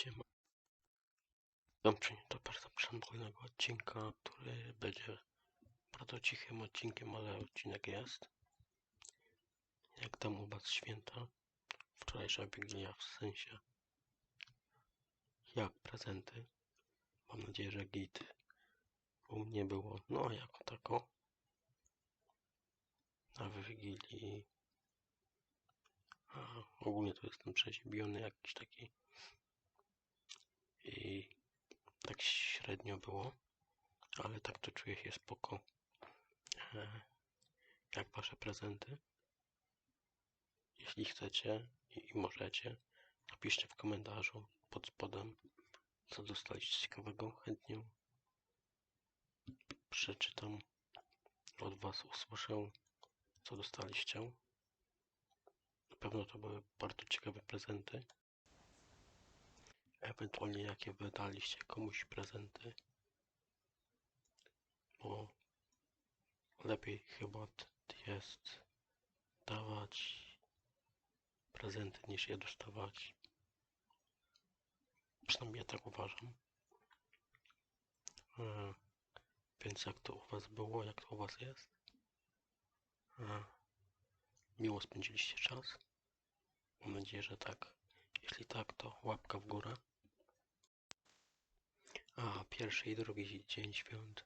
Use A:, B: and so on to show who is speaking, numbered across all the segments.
A: Siema. Dobrze, to bardzo przemówinego odcinka, który będzie bardzo cichym odcinkiem, ale odcinek jest. Jak tam u was święta? Wczorajsza Wigilia w sensie. Jak prezenty? Mam nadzieję, że git. U mnie było, no jako tako. Na Wigilii. A, ogólnie to jestem przeziębiony jakiś taki. I tak średnio było, ale tak to czuję się spoko. E, Jak wasze prezenty? Jeśli chcecie i możecie, napiszcie w komentarzu pod spodem, co dostaliście ciekawego. Chętnie przeczytam od was, usłyszę, co dostaliście. Na pewno to były bardzo ciekawe prezenty. Ewentualnie jakie wydaliście komuś prezenty. Bo lepiej chyba jest dawać prezenty niż je dostawać. Przynajmniej ja tak uważam. E, Więc jak to u was było, jak to u was jest? E, Miło spędziliście czas? Mam nadzieję, że tak. Jeśli tak, to łapka w górę. A, pierwszy i drugi dzień świąt.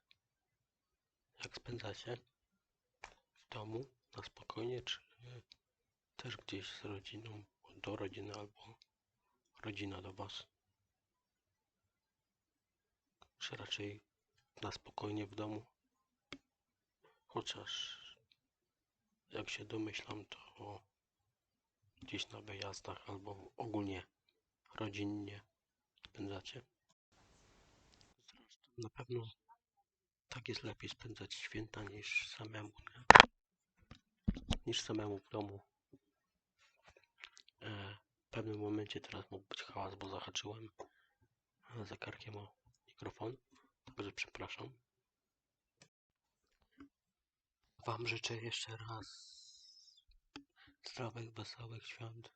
A: Jak spędzacie? W domu? Na spokojnie, czy też gdzieś z rodziną? Do rodziny albo rodzina do was? Czy raczej na spokojnie w domu? Chociaż jak się domyślam, to gdzieś na wyjazdach albo ogólnie rodzinnie spędzacie. Na pewno tak jest lepiej spędzać święta niż samemu, nie? Niż samemu w domu. E, w pewnym momencie teraz mógł być hałas, bo zahaczyłem e, za karkiem o mikrofon. Także przepraszam. Wam życzę jeszcze raz zdrowych, wesołych świąt.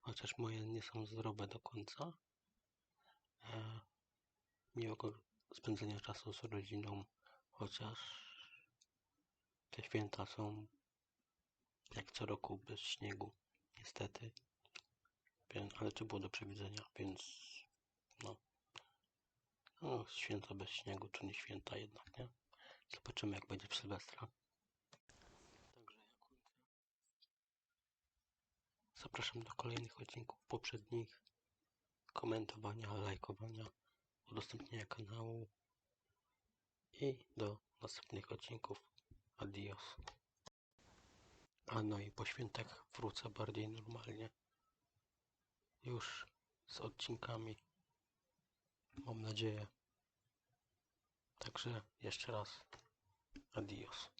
A: Chociaż moje nie są zdrowe do końca. E, miłego spędzenia czasu z rodziną, chociaż te święta są jak co roku bez śniegu, niestety. Ale to było do przewidzenia, więc no. no. Święta bez śniegu to nie święta jednak, nie? Zobaczymy jak będzie w Sylwestra. Zapraszam do kolejnych odcinków poprzednich, komentowania, lajkowania, udostępnienia kanału i do następnych odcinków. Adios. A no i po świętach wrócę bardziej normalnie. Już z odcinkami. Mam nadzieję. Także jeszcze raz. Adios.